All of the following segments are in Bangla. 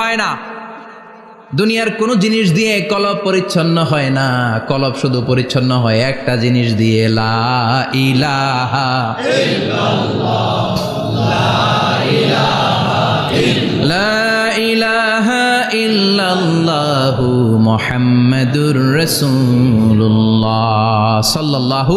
হয় না। দুনিয়ার কোনো জিনিস দিয়ে কলব পরিচ্ছন্ন হয় না। কলব শুধু পরিচ্ছন্ন হয় একটা জিনিস দিয়ে। লা ইলাহা লা ইলাহা ইল্লাল্লাহু সাল্লাল্লাহু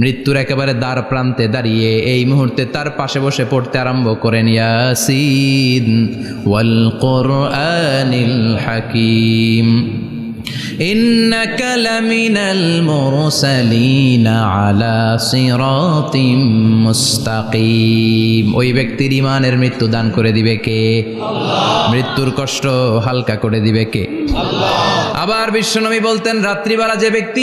মৃত্যুর একেবারে দ্বার প্রান্তে দাঁড়িয়ে এই মুহূর্তে তার পাশে বসে পড়তে আরম্ভ করেন ইয়াসিন ওয়াল কোরআনিল হাকিম إنك لمن المرسلين على صراط মুস্তাকিম ওই ব্যক্তির ইমানের মৃত্যু দান করে দিবে কে মৃত্যুর কষ্ট হালকা করে দিবে কে আবার বিশ্বনবী বলতেন রাত্রিবেলা যে ব্যক্তি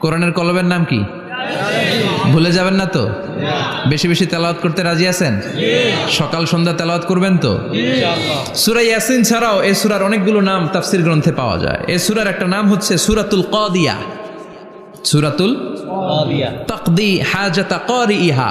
কোরআনের কলমের নাম কি? ভুলে যাবেন না তো? বেশি বেশি তেলাওয়াত করতে রাজি আছেন? সকাল, সন্ধ্যা তেলাওয়াত করবেন তো? সুরা ইয়াসিন ছাড়াও এ সুরার অনেকগুলো নাম তাফসির গ্রন্থে পাওয়া যায়। এ সুরার একটা নাম হচ্ছে সুরাতুল কদিয়া। সুরাতুল তাকদি হাজাতা করি ইহা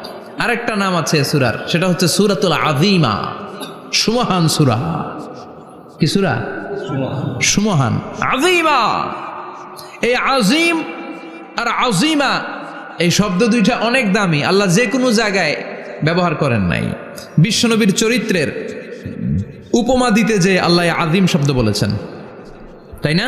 আরেকটা নাম আছে সুরার, সেটা হচ্ছে সুরাতুল আদিমা সুমহান সুরা। কি সুরা? সুমহান। আজিমা এই আজিম আর আজিমা এই শব্দ দুইটা অনেক দামি। আল্লাহ যে কোনো জায়গায় ব্যবহার করেন নাই। বিশ্বনবীর চরিত্রের উপমা দিতে যে আল্লাহ আজিম শব্দ বলেছেন। তাই না?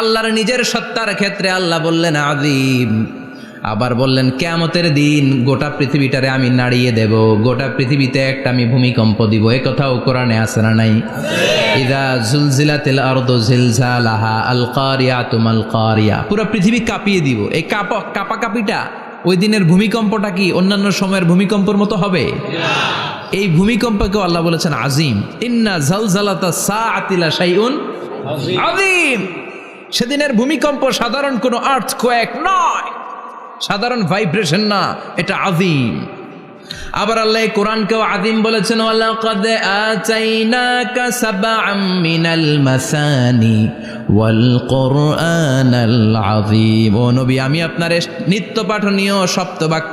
আল্লাহর নিজের সত্তার ক্ষেত্রে আল্লাহ বললেন আদিম আবার বললেন কেয়ামতের দিন গোটা পৃথিবীটারে আমি নাড়িয়ে দেব। গোটা পৃথিবীতে একটা আমি ভূমিকম্প দিব। এ কথাও কোরআনে আছে না নাই? ইদা জুলজিলাতিল আরদু জিলজালাহা আল কারিয়া তুমাল কারিয়া পুরো পৃথিবী কাঁপিয়ে দিব। এই কাপা কাপা কাপিটা ওই দিনের ভূমিকম্পটা কি অন্যান্য সময়ের ভূমিকম্পের মতো হবে? এই ভূমিকম্পকেও আল্লাহ বলেছেন আজিম ইন্না জালজালাতা সাআতিলা শাইউন আজিম সেদিনের ভূমিকম্প সাধারণ কোনো আর্থ কোয়েক নয়। সাধারণ ভাইব্রেশন না, এটা আজিম আবার আল্লাহ কোরআনকেও আদিম বলেছেন, ওয়ালাকাদ মাসানি আমি আপনার নিত্য পাঠনীয় সপ্তবাক্য